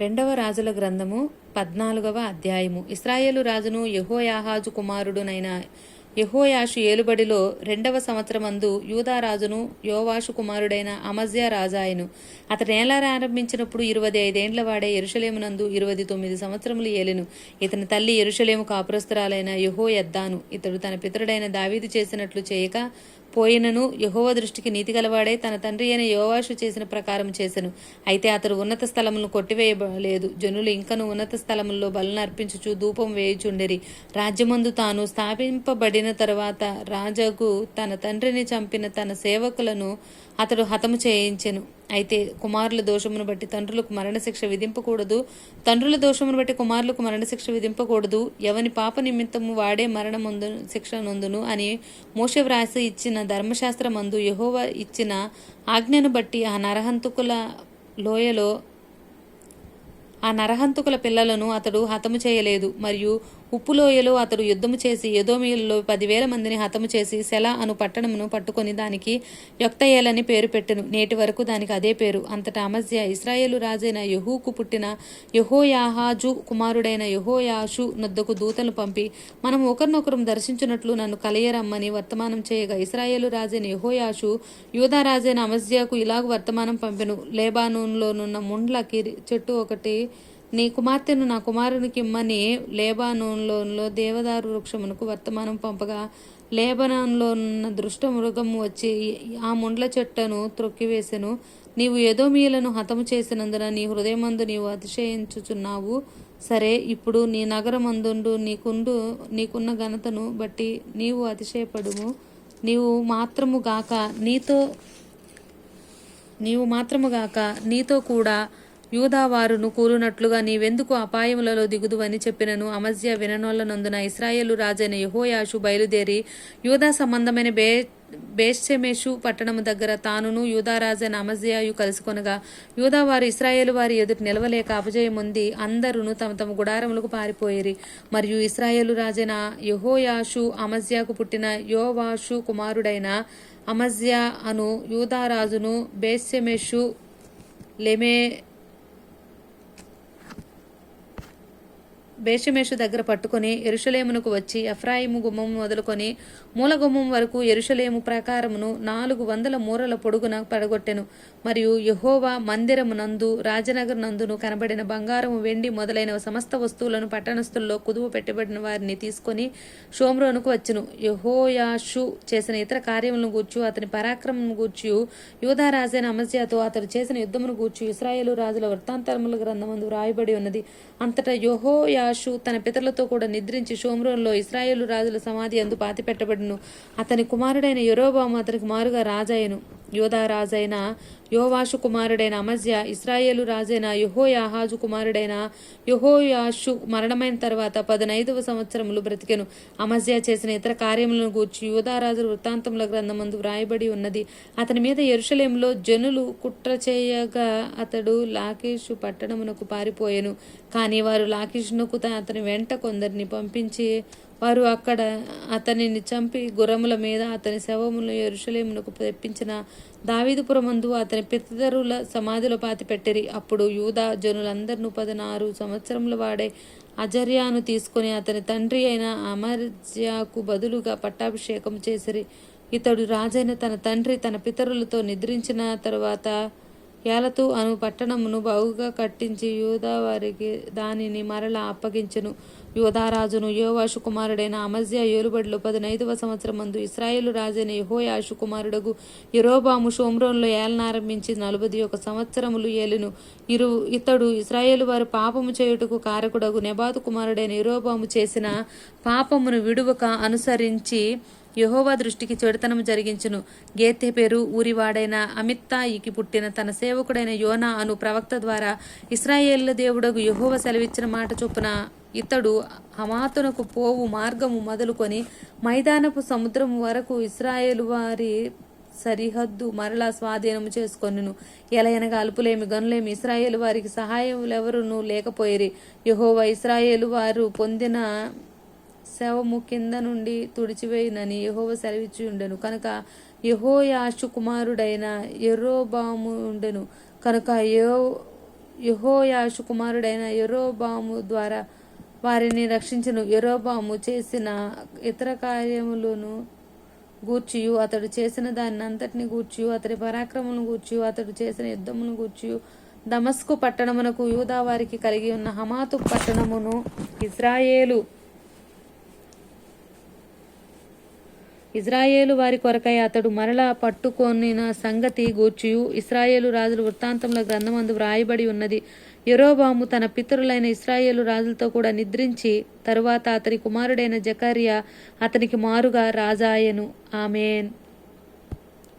రెండవ రాజుల గ్రంథము పద్నాలుగవ అధ్యాయము. ఇస్రాయేలు రాజును యహోయాహాజు కుమారుడునైన యెహోయాషు ఏలుబడిలో రెండవ సంవత్సరమందు యూదా రాజును యోవాషు కుమారుడైన అమజ్యా రాజాయను అతడు నేలారంభించినప్పుడు ఇరవై ఐదేండ్ల వాడే ఎరుషలేమునందు ఇరవై తొమ్మిది సంవత్సరములు ఏలెను. ఇతని తల్లి ఎరుషలేము కాపురస్తురాలైన యహో ఎద్దాను ఇతడు తన పితరుడైన దావీదు చేసినట్లు చేయక పోయినను యహోవ దృష్టికి నీతి గలవాడే తన తండ్రి అయిన యోవాషు చేసిన ప్రకారం చేసెను. అయితే అతడు ఉన్నత స్థలములను కొట్టివేయలేదు జనులు ఇంకను ఉన్నత స్థలముల్లో బలను అర్పించుచు ధూపం వేయుచుండిరి. రాజ్యమందు తాను స్థాపింపబడిన తరువాత రాజాకు తన తండ్రిని చంపిన తన సేవకులను అతడు హతము చేయించెను. అయితే కుమారుల దోషమును బట్టి తండ్రులకు మరణశిక్ష విధింపకూడదు. తండ్రుల దోషమును బట్టి కుమారులకు మరణశిక్ష విధింపకూడదు. ఎవని పాప నిమిత్తము వాడే మరణముందు శిక్ష నొందును అని మోష వ్రాసి ఇచ్చిన ధర్మశాస్త్రమందు యెహోవా ఇచ్చిన ఆజ్ఞను బట్టి ఆ నరహంతుకుల లోయలో ఆ నరహంతుకుల పిల్లలను అతడు హతము చేయలేదు. మరియు ఉప్పులోయలో అతడు యుద్ధము చేసి ఎదోమియులలో పదివేల మందిని హతము చేసి సెల అను పట్టణమును పట్టుకొని దానికి యొక్తయేలని పేరు పెట్టెను. నేటి వరకు దానికి అదే పేరు. అంతటా అమజ్య ఇస్రాయేలు రాజైన యహూకు పుట్టిన యహోయాహాజు కుమారుడైన యహోయాషు నొద్దకు దూతలు పంపి మనం ఒకరినొకరం దర్శించినట్లు నన్ను కలయరమ్మని వర్తమానం చేయగా ఇస్రాయేలు రాజైన యహోయాషు యూదారాజైన అమజ్యాకు ఇలాగ వర్తమానం పంపెను. లేబానూన్లోనున్న ముండ్ల కిరి చెట్టు ఒకటి నీ కుమార్తెను నా కుమారునికి ఇమ్మని లేబానోన్లో దేవదారు వృక్షమునకు వర్తమానం పంపగా లేబనాన్లో ఉన్న దృష్ట మృగము వచ్చి ఆ ముండ్ల చెట్టును త్రొక్కివేసెను. నీవు ఎదోమీయులను హతము చేసినందున నీ హృదయమందు నీవు అతిశయించుచున్నావు. సరే ఇప్పుడు నీ నగరమందుండు నీకుండు నీకున్న ఘనతను బట్టి నీవు అతిశయపడుము. నీవు మాత్రము గాక నీతో నీవు మాత్రముగాక నీతో కూడా యూదావారును కూలునట్లుగా నీవెందుకు అపాయములలో దిగుదువని చెప్పినను? అమజ్య విననోళ్ళనందున ఇస్రాయేలు రాజైన యహోయాషు బయలుదేరి యూదా సంబంధమైన బే బేషెమేషు పట్టణము దగ్గర తానును యూదారాజైన అమజ్యాయు కలుసుకొనగా యూదావారు ఇస్రాయేలు వారి ఎదుటి నిలవలేక అపజయముంది ఉంది తమ తమ గుడారములకు పారిపోయిరి. మరియు ఇస్రాయేలు రాజైన యహోయాషు అమజ్యాకు పుట్టిన యోవాషు కుమారుడైన అమజ్యా అను యూదారాజును బేషెమెషు లెమే బేషమేషు దగ్గర పట్టుకొని ఎరుషలేమునకు వచ్చి ఎఫ్రాయిము గుమ్మం మొదలుకొని మూల గుమ్మం వరకు ఎరుషలేము ప్రకారమును నాలుగు వందల మూరల పొడుగున పడగొట్టెను. మరియు యహోవా మందిరమునందు రాజనగర్ నందును కనబడిన బంగారము వెండి మొదలైన సమస్త వస్తువులను పట్టణస్థుల్లో కుదువ పెట్టబడిన వారిని తీసుకొని షోమ్రోనుకు వచ్చును. యహోయాషు చేసిన ఇతర కార్యములను గూర్చు అతని పరాక్రమం గూర్చి యూధారాజైన అమస్యాతో అతడు చేసిన యుద్ధమును గూర్చి ఇస్రాయేలు రాజుల వృత్తాంతరముల గ్రంథమందు రాయబడి ఉన్నది. అంతటా యహోయాషు తన పితరులతో కూడా నిద్రించి షోమ్రోన్లో ఇస్రాయేలు రాజుల సమాధి అందు పాతిపెట్టబడును. అతని కుమారుడైన యరోబాము అతనికి మారుగా రాజాయను యోధారాజైన యోవాషు కుమారుడైన అమజ్య ఇస్రాయేలు రాజైన యహోయాహాజు కుమారుడైన యహోయాషు మరణమైన తర్వాత పదనైదవ సంవత్సరములు బ్రతికెను. అమజ్య చేసిన ఇతర కార్యములను గూర్చి యోధారాజు వృత్తాంతముల గ్రంథమందు వ్రాయబడి ఉన్నది. అతని మీద ఎరుషలేంలో జనులు కుట్ర చేయగా అతడు లాకేషు పట్టణమునకు పారిపోయెను. కానీ వారు లాకేషునకు అతని వెంట కొందరిని పంపించి వారు అక్కడ అతనిని చంపి గుర్రముల మీద అతని శవములు ఎరుషలేమునకు తెప్పించిన దావీదుపురమందు అతని పితరుల సమాధిలో పాతిపెట్టిరి. అప్పుడు యూదా జనులందరినూ పదనారు సంవత్సరముల వాడే అజర్యాను తీసుకొని అతని తండ్రి అయిన అమర్జ్యాకు బదులుగా పట్టాభిషేకం చేసిరి. ఇతడు రాజైన తన తండ్రి తన పితరులతో నిద్రించిన తరువాత ఏలతు అను పట్టణమును బాగుగా కట్టించి యూదా వారికి దానిని మరలా అప్పగించెను. యోధారాజును యోవాషు కుమారుడైన అమజ్య ఏలుబడిలో పదినైదవ సంవత్సరం మందు ఇస్రాయేలు రాజైన యహోయాషు కుమారుడగు యరోబాము షోమ్రోన్లో ఏలనారంభించి నలభై ఒక సంవత్సరములు ఏలును. ఇరు ఇతడు ఇస్రాయేలు వారు పాపము చేయుటకు కారకుడగు నెబాతు కుమారుడైన యరోబాము చేసిన పాపమును విడువక అనుసరించి యహోవా దృష్టికి చెడుతనం జరిగించును. గేతే పేరు ఊరివాడైన అమిత్తాయికి పుట్టిన తన సేవకుడైన యోనా అను ప్రవక్త ద్వారా ఇస్రాయేళ్ళ దేవుడగు యహోవ సెలవిచ్చిన మాట చొప్పున ఇతడు హమాతునకు పోవు మార్గము మొదలుకొని మైదానపు సముద్రం వరకు ఇస్రాయేల్ వారి సరిహద్దు మరలా స్వాధీనము చేసుకొనును. ఎలయనగా అల్పులేమి గనులేమి ఇస్రాయేలు వారికి సహాయములెవరునూ లేకపోయిరి. యహోవ ఇస్రాయేలు వారు పొందిన శవము కింద నుండి తుడిచివేయునని యహోవ సెలవిచ్చి ఉండెను. కనుక యహోయాషు కుమారుడైన ఎర్రోబాము ఉండెను. కనుక యో యహోయాషు కుమారుడైన యెరోబాము ద్వారా వారిని రక్షించను. యరోబాము చేసిన ఇతర కార్యములను గూర్చియు అతడు చేసిన దాన్ని అంతటిని గూర్చియు అతడి పరాక్రమములను గూర్చియు అతడు చేసిన యుద్ధమును గూర్చియు. దమస్కు పట్టణమునకు యూదా వారికి కలిగి ఉన్న హమాతు పట్టణమును ఇజ్రాయేలు ఇజ్రాయేలు వారి కొరకై అతడు మరలా పట్టుకొనిన సంగతి గూర్చియు. ఇస్రాయేలు రాజుల వృత్తాంతంలో గ్రంథమందు వ్రాయబడి ఉన్నది. యెరోబాము తన పితరులైన ఇస్రాయేలు రాజులతో కూడా నిద్రించి తరువాత అతని కుమారుడైన జకారియా అతనికి మారుగా రాజాయను. ఆమెన్.